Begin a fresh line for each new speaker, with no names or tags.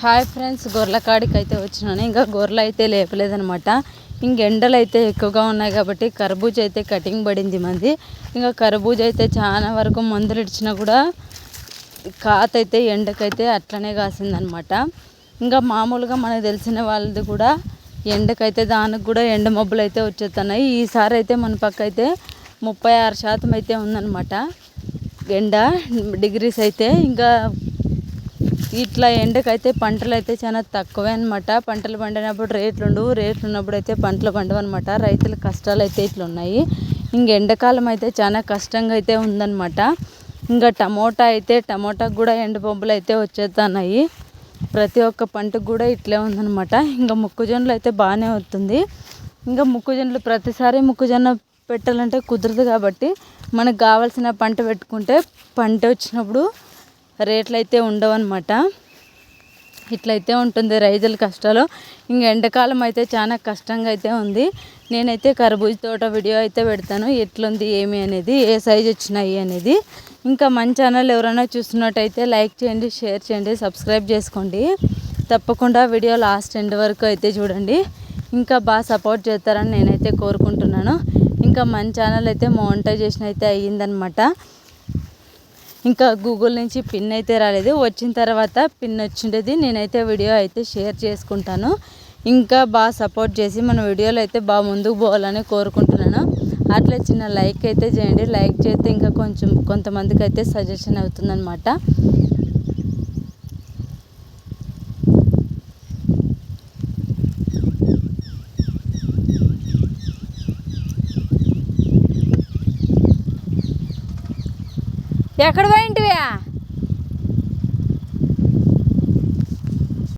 Hi friends గొర్రెల కాడికి అయితే వచ్చినాను. ఇంకా గొర్రెలు అయితే లేపలేదనమాట ఇంక ఎండలు అయితే ఎక్కువగా ఉన్నాయి కాబట్టి కర్బూజ అయితే కటింగ్ పడింది మంది. ఇంకా కర్బూజ అయితే చాలా వరకు మందులు ఇచ్చినా కూడా కాత అయితే ఎండకైతే అట్లనే కాసిందనమాట ఇంకా మామూలుగా మనకు తెలిసిన వాళ్ళది కూడా ఎండకైతే దానికి కూడా ఎండ మబ్బులు అయితే వచ్చేస్తున్నాయి. ఈసారి అయితే మన పక్క అయితే ముప్పై ఆరు శాతం అయితే ఉందన్నమాట ఎండ డిగ్రీస్ అయితే. ఇంకా ఇట్లా ఎండకైతే పంటలు అయితే చాలా తక్కువే అనమాట పంటలు పండినప్పుడు రేట్లు ఉండవు రేట్లు ఉన్నప్పుడు అయితే పంటలు పండవు అనమాట రైతుల కష్టాలు అయితే ఇట్లా ఉన్నాయి ఇంక ఎండాకాలం అయితే చాలా కష్టంగా అయితే ఉందన్నమాట. ఇంకా టమోటా అయితే టమోటాకు కూడా ఎండ అయితే వచ్చేస్తున్నాయి ప్రతి ఒక్క పంటకు కూడా ఇట్లే ఉందన్నమాట. ఇంకా మొక్కజొన్నలు అయితే బాగానే వస్తుంది ఇంకా మొక్కజొన్నలు ప్రతిసారి మొక్కజొన్న పెట్టాలంటే కుదరదు కాబట్టి మనకు కావాల్సిన పంట పెట్టుకుంటే పంట వచ్చినప్పుడు రేట్లు అయితే ఉండవన్నమాట. ఇట్లయితే ఉంటుంది రైతుల కష్టాలు. ఇంక ఎండాకాలం అయితే చాలా కష్టంగా అయితే ఉంది. నేనైతే కర్బూజ తోట వీడియో అయితే పెడతాను. ఎట్లుంది ఏమి అనేది ఏ సైజు వచ్చినాయి అనేది. ఇంకా మన ఛానల్ ఎవరైనా చూస్తున్నట్టయితే లైక్ చేయండి షేర్ చేయండి సబ్స్క్రైబ్ చేసుకోండి. తప్పకుండా వీడియో లాస్ట్ ఎండ్ వరకు అయితే చూడండి. ఇంకా బాగా సపోర్ట్ చేస్తారని నేనైతే కోరుకుంటున్నాను. ఇంకా మన ఛానల్ అయితే మోనిటైజేషన్ అయితే అయ్యిందనమాట ఇంకా గూగుల్ నుంచి పిన్ అయితే రాలేదు. వచ్చిన తర్వాత పిన్ వచ్చిండేది. నేనైతే వీడియో అయితే షేర్ చేసుకుంటాను. ఇంకా బాగా సపోర్ట్ చేసి మన వీడియోలో అయితే బాగా ముందుకు పోవాలని కోరుకుంటున్నాను. అట్లా చిన్న లైక్ అయితే చేయండి. లైక్ చేస్తే ఇంకా కొంచెం కొంతమందికి అయితే సజెషన్ అవుతుందన్నమాట. ఎక్కడ పోయింటివా?